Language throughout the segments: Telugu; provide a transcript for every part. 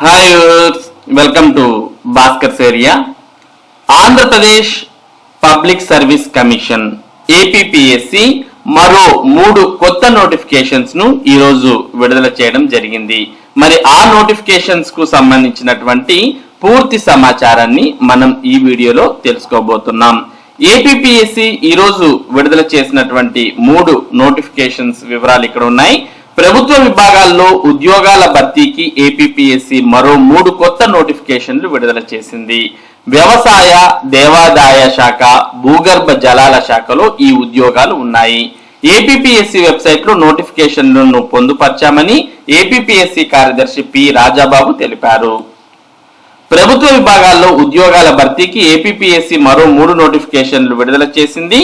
Hi welcome to Bhaskar సేరియా Andhra Pradesh public service commission APPSC మరో మూడు కొత్త నోటిఫికేషన్స్ను ఈరోజు విడుదల చేయడం జరిగింది. మరి ఆ నోటిఫికేషన్స్కు సంబంధించినటువంటి పూర్తి సమాచారాన్ని మనం ఈ వీడియోలో తెలుసుకోబోతున్నాం. ఏపీపీఎస్సి ఈరోజు విడుదల చేసినటువంటి మూడు నోటిఫికేషన్స్ వివరాలు ఇక్కడ ఉన్నాయి. ప్రభుత్వ విభాగాల్లో ఉద్యోగాల భర్తీకి ఏపీపీఎస్సీ మరో మూడు కొత్త నోటిఫికేషన్లు విడుదల చేసింది. వ్యవసాయ దేవాదాయ శాఖ భూగర్భ జలాల శాఖలో ఈ ఉద్యోగాలు ఉన్నాయి. ఏపీపీఎస్సీ వెబ్సైట్లో నోటిఫికేషన్లను పొందుపర్చామని ఏపీపీఎస్సీ కార్యదర్శి పి రాజాబాబు తెలిపారు. ప్రభుత్వ విభాగాల్లో ఉద్యోగాల భర్తీకి ఏపీపీఎస్సీ మరో మూడు నోటిఫికేషన్లు విడుదల చేసింది.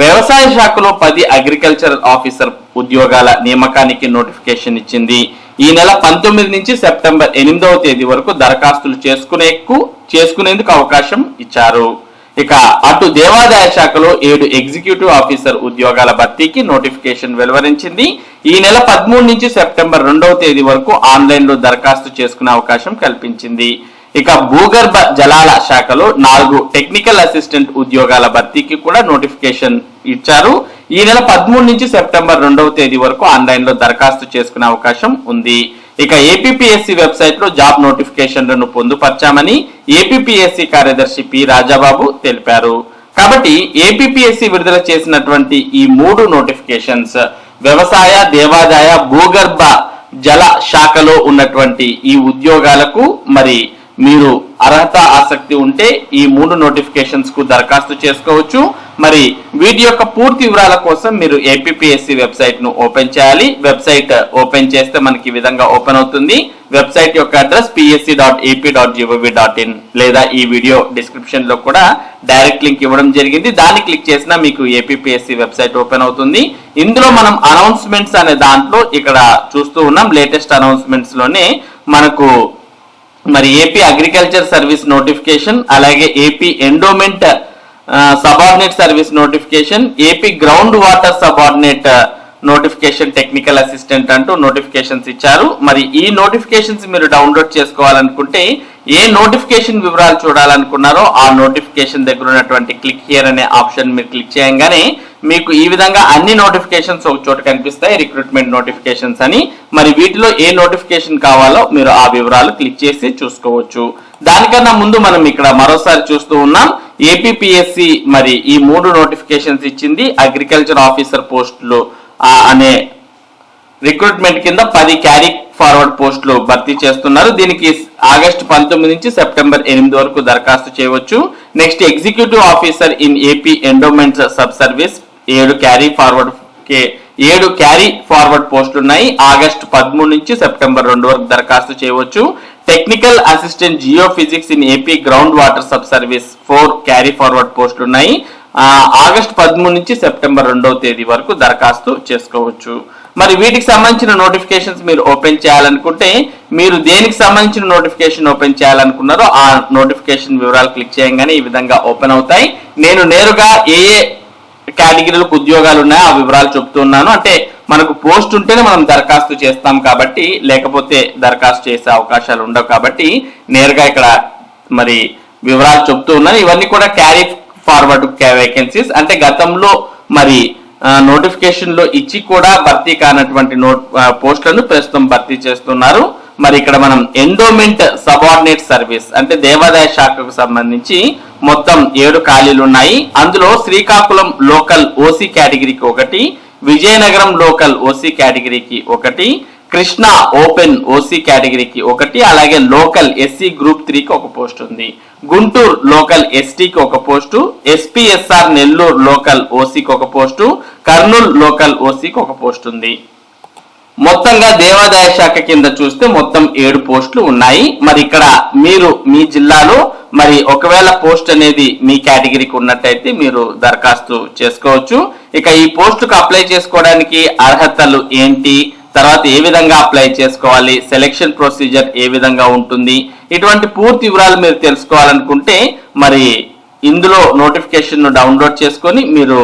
వ్యవసాయ శాఖలో పది అగ్రికల్చర్ ఆఫీసర్ ఉద్యోగాల నియామకానికి నోటిఫికేషన్ ఇచ్చింది. ఈ నెల పంతొమ్మిది నుంచి సెప్టెంబర్ ఎనిమిదవ తేదీ వరకు దరఖాస్తులు చేసుకునేకు చేసుకునేందుకు అవకాశం ఇచ్చారు. ఇక అటు దేవాదాయ శాఖలో ఏడు ఎగ్జిక్యూటివ్ ఆఫీసర్ ఉద్యోగాల భర్తీకి నోటిఫికేషన్ వెలువరించింది. ఈ నెల పదమూడు నుంచి సెప్టెంబర్ రెండవ తేదీ వరకు ఆన్లైన్లో దరఖాస్తు చేసుకునే అవకాశం కల్పించింది. ఇక భూగర్భ జలాల శాఖలో నాలుగు టెక్నికల్ అసిస్టెంట్ ఉద్యోగాల భర్తీకి కూడా నోటిఫికేషన్ ఇచ్చారు. ఈ నెల పదమూడు నుంచి సెప్టెంబర్ రెండవ తేదీ వరకు ఆన్లైన్లో దరఖాస్తు చేసుకునే అవకాశం ఉంది. ఇక ఏపీఎస్సి వెబ్సైట్లో జాబ్ నోటిఫికేషన్లను పొందుపర్చామని ఏపీఎస్సి కార్యదర్శి పి రాజాబాబు తెలిపారు. కాబట్టి ఏపీఎస్సి విడుదల చేసినటువంటి ఈ మూడు నోటిఫికేషన్స్ వ్యవసాయ దేవాదాయ భూగర్భ జల శాఖలో ఉన్నటువంటి ఈ ఉద్యోగాలకు మరి మీరు అర్హత ఆసక్తి ఉంటే ఈ మూడు నోటిఫికేషన్స్కు దరఖాస్తు చేసుకోవచ్చు. మరి వీటి యొక్క పూర్తి వివరాల కోసం మీరు ఏపీఎస్సి వెబ్సైట్ను ఓపెన్ చేయాలి. వెబ్సైట్ ఓపెన్ చేస్తే మనకి ఈ విధంగా ఓపెన్ అవుతుంది. వెబ్సైట్ యొక్క address PSC dot AP dot GOV dot in లేదా ఈ వీడియో డిస్క్రిప్షన్లో కూడా డైరెక్ట్ లింక్ ఇవ్వడం జరిగింది. దాన్ని క్లిక్ చేసినా మీకు ఏపీఎస్సి వెబ్సైట్ ఓపెన్ అవుతుంది. ఇందులో మనం అనౌన్స్మెంట్స్ అనే దాంట్లో ఇక్కడ చూస్తూ ఉన్నాం. లేటెస్ట్ అనౌన్స్మెంట్స్లోనే మనకు మరి ఏపీ అగ్రికల్చర్ సర్వీస్ నోటిఫికేషన్ అలాగే AP endowment subordinate service notification AP ground water subordinate notification technical assistant అంటూ నోటిఫికేషన్స్ ఇచ్చారు. మరి ఈ నోటిఫికేషన్స్ మీరు డౌన్లోడ్ చేసుకోవాలనుకుంటే ఏ నోటిఫికేషన్ వివరాలు చూడాలనుకున్నారో ఆ నోటిఫికేషన్ దగ్గర ఉన్నటువంటి క్లిక్ హియర్ అనే ఆప్షన్ మీరు క్లిక్ చేయగానే మీకు ఈ విధంగా అన్ని నోటిఫికేషన్స్ ఒక చోట కనిపిస్తాయి రిక్రూట్మెంట్ నోటిఫికేషన్స్ అని. మరి వీటిలో ఏ నోటిఫికేషన్ కావాలో మీరు ఆ వివరాలు క్లిక్ చేసి చూసుకోవచ్చు. దానికన్నా ముందు మనం ఇక్కడ మరోసారి చూస్తూ ఉన్నాం ఏపీఎస్సి మరి ఈ మూడు నోటిఫికేషన్స్ ఇచ్చింది అగ్రికల్చర్ ఆఫీసర్ పోస్టులు అనే రిక్రూట్మెంట్ కింద పది క్యారీ ఫార్వర్డ్ పోస్టులు భర్తీ చేస్తున్నారు. దీనికి ఆగస్టు పంతొమ్మిది నుంచి సెప్టెంబర్ ఎనిమిది వరకు దరఖాస్తు చేయవచ్చు. Next executive officer in AP endowments sub service ఏడు క్యారీ ఫార్వర్డ్ కే ఏడు క్యారీ ఫార్వర్డ్ పోస్టులు ఉన్నాయి ఆగస్టు పదమూడు నుంచి సెప్టెంబర్ రెండు వరకు దరఖాస్తు చేయవచ్చు. Technical assistant geophysics in AP ground water sub service four carry forward పోస్టులు ఉన్నాయి ఆగస్టు పదమూడు నుంచి సెప్టెంబర్ రెండవ తేదీ వరకు దరఖాస్తు చేసుకోవచ్చు. మరి వీటికి సంబంధించిన నోటిఫికేషన్స్ మీరు ఓపెన్ చేయాలనుకుంటే మీరు దేనికి సంబంధించిన నోటిఫికేషన్ ఓపెన్ చేయాలనుకున్నారో ఆ నోటిఫికేషన్ వివరాలు క్లిక్ చేయగానే ఈ విధంగా ఓపెన్ అవుతాయి. నేను నేరుగా ఏ ఏ కేటగిరీలకు ఉద్యోగాలు ఉన్నాయో ఆ వివరాలు చెప్తున్నాను అంటే మనకు పోస్ట్ ఉంటేనే మనం దరఖాస్తు చేస్తాం కాబట్టి లేకపోతే దరఖాస్తు చేసే అవకాశాలు ఉండవు కాబట్టి నేరుగా ఇక్కడ మరి వివరాలు చెప్తూ ఉన్నాను. ఇవన్నీ కూడా క్యారీ ఫార్వర్డ్ వేకెన్సీస్ అంటే గతంలో మరి నోటిఫికేషన్లో ఇచ్చి కూడా భర్తీ కానటువంటి నోట్ పోస్టులను ప్రస్తుతం భర్తీ చేస్తున్నారు. మరి ఇక్కడ మనం ఎండోమెంట్ సబార్డినేట్ సర్వీస్ అంటే దేవాదాయ శాఖకు సంబంధించి మొత్తం ఏడు ఖాళీలు ఉన్నాయి. అందులో శ్రీకాకుళం లోకల్ ఓసీ కేటగిరీకి ఒకటి విజయనగరం లోకల్ ఓసీ కేటగిరీకి ఒకటి కృష్ణా ఓపెన్ ఓసీ కేటగిరీకి ఒకటి అలాగే లోకల్ ఎస్సీ గ్రూప్ త్రీకి ఒక పోస్ట్ ఉంది. గుంటూరు లోకల్ ఎస్టీకి ఒక పోస్టు ఎస్పీఎస్ఆర్ నెల్లూరు లోకల్ ఓసీకి ఒక పోస్టు కర్నూలు లోకల్ ఓసీకి ఒక పోస్ట్ ఉంది. మొత్తంగా దేవాదాయ శాఖ కింద చూస్తే మొత్తం ఏడు పోస్టులు ఉన్నాయి. మరి ఇక్కడ మీరు మీ జిల్లాలో మరి ఒకవేళ పోస్ట్ అనేది మీ కేటగిరీకి ఉన్నట్టయితే మీరు దరఖాస్తు చేసుకోవచ్చు. ఇక ఈ పోస్టుకు అప్లై చేసుకోవడానికి అర్హతలు ఏంటి? తర్వాత ఏ విధంగా అప్లై చేసుకోవాలి? సెలెక్షన్ ప్రొసీజర్ ఏ విధంగా ఉంటుంది? ఇటువంటి పూర్తి వివరాలు మీరు తెలుసుకోవాలనుకుంటే మరి ఇందులో నోటిఫికేషన్ను డౌన్లోడ్ చేసుకొని మీరు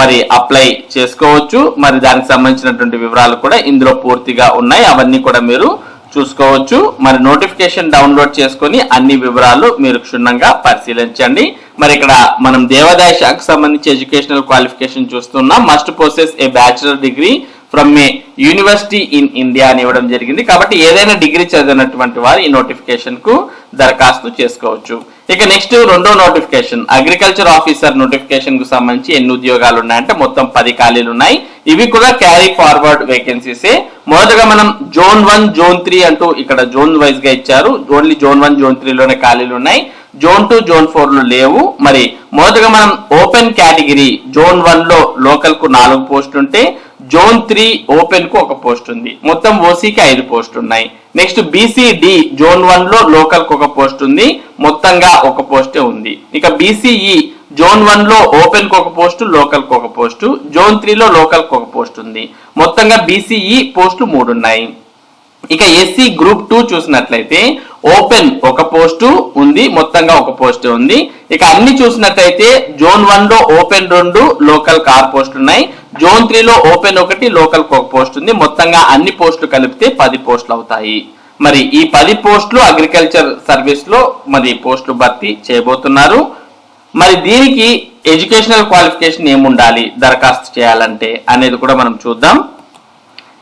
మరి అప్లై చేసుకోవచ్చు. మరి దానికి సంబంధించినటువంటి వివరాలు కూడా ఇందులో పూర్తిగా ఉన్నాయి. అవన్నీ కూడా మీరు చూసుకోవచ్చు. మరి నోటిఫికేషన్ డౌన్లోడ్ చేసుకొని అన్ని వివరాలు మీరు క్షుణ్ణంగా పరిశీలించండి. మరి ఇక్కడ మనం దేవాదాయ శాఖకు సంబంధించి ఎడ్యుకేషనల్ క్వాలిఫికేషన్ చూస్తున్నాం. Must possess a bachelor degree from a university in India అని ఇవ్వడం జరిగింది. కాబట్టి ఏదైనా డిగ్రీ చదివినటువంటి వారు ఈ నోటిఫికేషన్కు దరఖాస్తు చేసుకోవచ్చు. ఇక నెక్స్ట్ రెండో నోటిఫికేషన్ అగ్రికల్చర్ ఆఫీసర్ నోటిఫికేషన్కు సంబంధించి ఎన్ని ఉద్యోగాలు ఉన్నాయంటే మొత్తం పది ఖాళీలు ఉన్నాయి. ఇవి కూడా క్యారీ ఫార్వర్డ్ వేకెన్సీసే మొదటగా మనం జోన్ వన్ జోన్ త్రీ అంటూ ఇక్కడ జోన్ వైజ్గా ఇచ్చారు. ఓన్లీ జోన్ వన్ జోన్ త్రీలోనే ఖాళీలు ఉన్నాయి. జోన్ టూ జోన్ ఫోర్లో లేవు. మరి మొదటగా మనం ఓపెన్ కేటగిరీ జోన్ వన్లో లోకల్కు నాలుగు పోస్ట్ ఉంటే జోన్ త్రీ ఓపెన్కు ఒక పోస్ట్ ఉంది. మొత్తం ఓసీకి ఐదు పోస్ట్ ఉన్నాయి. నెక్స్ట్ బీసీడి జోన్ వన్లో లోకల్కు ఒక పోస్ట్ ఉంది. మొత్తంగా ఒక పోస్టే ఉంది. ఇక బీసీఈ జోన్ వన్లో ఓపెన్కు ఒక పోస్ట్ లోకల్కు ఒక పోస్ట్ జోన్ త్రీలో లోకల్కు ఒక పోస్ట్ ఉంది. మొత్తంగా బీసీఈ పోస్టులు మూడు ఉన్నాయి. ఇక ఎస్సీ గ్రూప్ టూ చూసినట్లయితే ఓపెన్ ఒక పోస్టు ఉంది మొత్తంగా ఒక పోస్ట్ ఉంది. ఇక అన్ని చూసినట్లయితే జోన్ వన్లో ఓపెన్ రెండు లోకల్ కార్ పోస్ట్ ఉన్నాయి. జోన్ త్రీలో ఓపెన్ ఒకటి లోకల్ ఒక పోస్ట్ ఉంది. మొత్తంగా అన్ని పోస్టులు కలిపితే పది పోస్టులు అవుతాయి. మరి ఈ పది పోస్టులు అగ్రికల్చర్ సర్వీస్లో మరి పోస్టులు భర్తీ చేయబోతున్నారు. మరి దీనికి ఎడ్యుకేషనల్ క్వాలిఫికేషన్ ఏముండాలి దరఖాస్తు చేయాలంటే అనేది కూడా మనం చూద్దాం.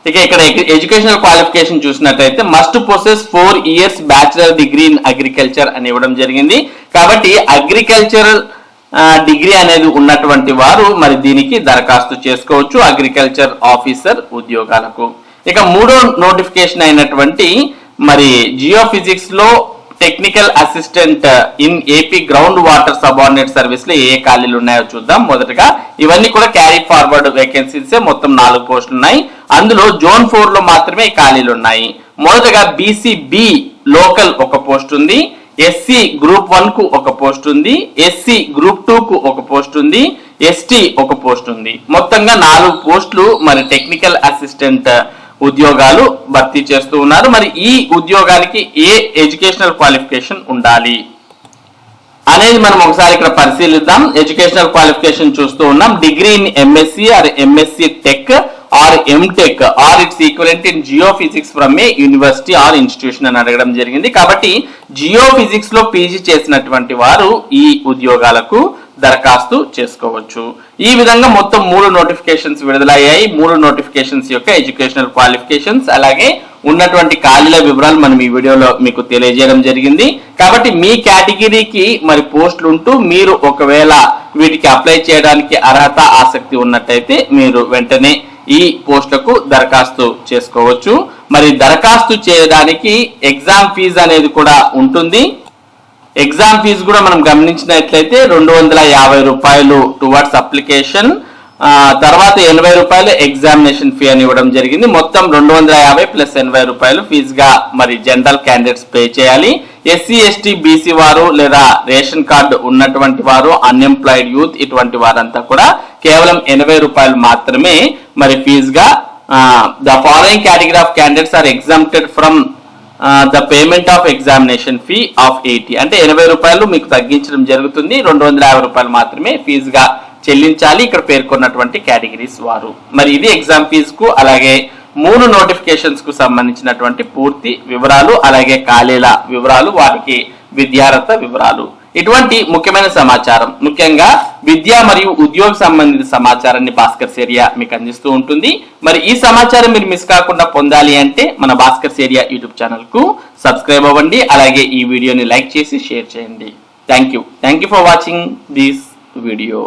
ఇక ఇక్కడ ఎడ్యుకేషనల్ క్వాలిఫికేషన్ చూసినట్టయితే must possess four years bachelor degree in agriculture అని ఇవ్వడం జరిగింది. కాబట్టి అగ్రికల్చర్ డిగ్రీ అనేది ఉన్నటువంటి వారు మరి దీనికి దరఖాస్తు చేసుకోవచ్చు అగ్రికల్చర్ ఆఫీసర్ ఉద్యోగాలకు. ఇక మూడో నోటిఫికేషన్ అయినటువంటి మరి జియో ఫిజిక్స్లో technical assistant in AP ground water subordinate సర్వీస్లో ఏ ఏ ఖాళీలు ఉన్నాయో చూద్దాం. మొదటగా ఇవన్నీ కూడా క్యారీ ఫార్వర్డ్ వేకెన్సీస్ మొత్తం నాలుగు పోస్టులు ఉన్నాయి. అందులో జోన్ ఫోర్లో మాత్రమే ఖాళీలు ఉన్నాయి. మొదటగా బీసీబీ లోకల్ ఒక పోస్ట్ ఉంది. ఎస్సీ గ్రూప్ వన్కు ఒక పోస్ట్ ఉంది ఎస్సీ గ్రూప్ టూ కు ఒక పోస్ట్ ఉంది ఎస్టీ ఒక పోస్ట్ ఉంది. మొత్తంగా నాలుగు పోస్టులు మరి టెక్నికల్ అసిస్టెంట్ ఉద్యోగాలు భర్తీ చేస్తూ ఉన్నారు. మరి ఈ ఉద్యోగానికి ఏ ఎడ్యుకేషనల్ క్వాలిఫికేషన్ ఉండాలి అనేది మనం ఒకసారి ఇక్కడ పరిశీలిద్దాం. ఎడ్యుకేషనల్ క్వాలిఫికేషన్ చూస్తూ ఉన్నాం. Degree in MSc or MSc tech or MTech or its equivalent in geophysics from a university or institution అని అడగడం జరిగింది. కాబట్టి జియో ఫిజిక్స్లో పీజీ చేసినటువంటి వారు ఈ ఉద్యోగాలకు దరఖాస్తు చేసుకోవచ్చు. ఈ విధంగా మొత్తం మూడు నోటిఫికేషన్స్ విడుదలయ్యాయి. మూడు నోటిఫికేషన్స్ యొక్క ఎడ్యుకేషనల్ క్వాలిఫికేషన్స్ అలాగే ఉన్నటువంటి ఖాళీల వివరాలు మనం ఈ వీడియోలో మీకు తెలియజేయడం జరిగింది. కాబట్టి మీ కేటగిరీకి మరి పోస్టులు ఉంటూ మీరు ఒకవేళ వీటికి అప్లై చేయడానికి అర్హత ఆసక్తి ఉన్నట్టయితే మీరు వెంటనే ఈ పోస్టులకు దరఖాస్తు చేసుకోవచ్చు. మరి దరఖాస్తు చేయడానికి ఎగ్జామ్ ఫీజు అనేది కూడా ఉంటుంది. ఎగ్జామ్ ఫీజు కూడా మనం గమనించినట్లయితే రెండు వందల యాభై రూపాయలు టువర్డ్స్ అప్లికేషన్ తర్వాత ఎనభై రూపాయలు ఎగ్జామినేషన్ ఫీ అని ఇవ్వడం జరిగింది. మొత్తం రెండు వందల యాభై ప్లస్ ఎనభై రూపాయలు ఫీజుగా మరి జనరల్ క్యాండిడేట్స్ పే చేయాలి. ఎస్సీ ఎస్టీ బీసీ వారు లేదా రేషన్ కార్డు ఉన్నటువంటి వారు అన్ఎంప్లాయిడ్ యూత్ ఇటువంటి వారంతా కూడా కేవలం ఎనభై రూపాయలు మాత్రమే మరి ఫీజుగా the following category of candidates are exempted from the payment of examination fee of eighty అంటే ఎనభై రూపాయలు మీకు తగ్గించడం జరుగుతుంది. రెండు వందల యాభై రూపాయలు మాత్రమే ఫీజుగా చెల్లించాలి. ఇక్కడ పేర్కొన్నటువంటి కేటగిరీస్ వారు. మరి ఇది ఎగ్జామ్ ఫీజుకు అలాగే మూడు నోటిఫికేషన్స్కు సంబంధించినటువంటి పూర్తి వివరాలు అలాగే ఖాళీల వివరాలు వారికి విద్యార్హత వివరాలు. ఇటువంటి ముఖ్యమైన సమాచారం. ముఖ్యంగా విద్య మరియు ఉద్యోగ సంబంధిత సమాచారాన్ని భాస్కర్ ఏరియా మీకు అందిస్తూ ఉంటుంది. మరి ఈ సమాచారం మీరు మిస్ కాకుండా పొందాలి అంటే మన భాస్కర్ ఏరియా యూట్యూబ్ ఛానల్కు సబ్స్క్రైబ్ అవ్వండి. అలాగే ఈ వీడియోని లైక్ చేసి షేర్ చేయండి. Thank you thank you for watching this video